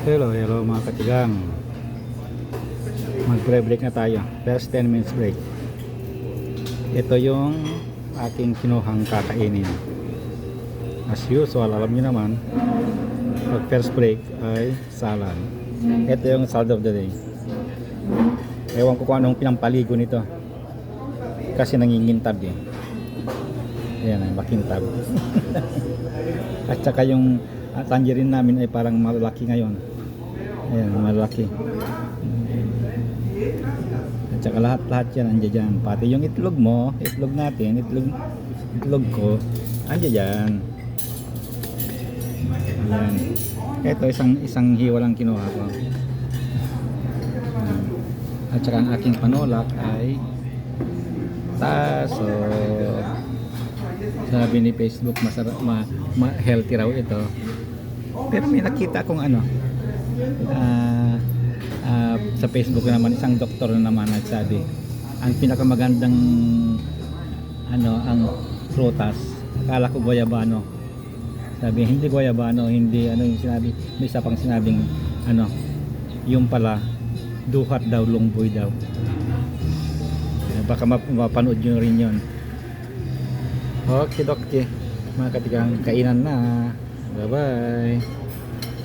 Hello, hello mga katigang. Mag-break na tayo. First 10 minutes break. Ito yung aking kinuhang kakainin. As usual, alam niyo naman, pag first break ay salad. Ito yung salad of the day. Ewan ko kung anong pinampaligo nito. Kasi nangingintab eh. Ayan, makintab. At saka yung ah, tangerine namin ay parang malaki ngayon. Ayan, malaki. At saka lahat-lahat yan andyan dyan. Pati yung itlog mo, itlog natin, itlog, itlog ko, andyan dyan. Ayan. Ito isang isang hiwa lang kinuha ko. Ayan. At saka ang aking panulak ay taso. Sabi ni Facebook masarap ma, ma healthy raw ito. Pero may nakita akong ano ah, ah, sa Facebook naman isang doktor na naman nagsabi ang pinakamagandang ano ang prutas akala ko guayabano. Sabi hindi guayabano hindi ano yung sinabi may isa pang sinabing ano yung pala duhat daw lungboy daw. Baka map- mapanood nyo rin yun. Okay dokte. Mga katigang kainan na Bye-bye.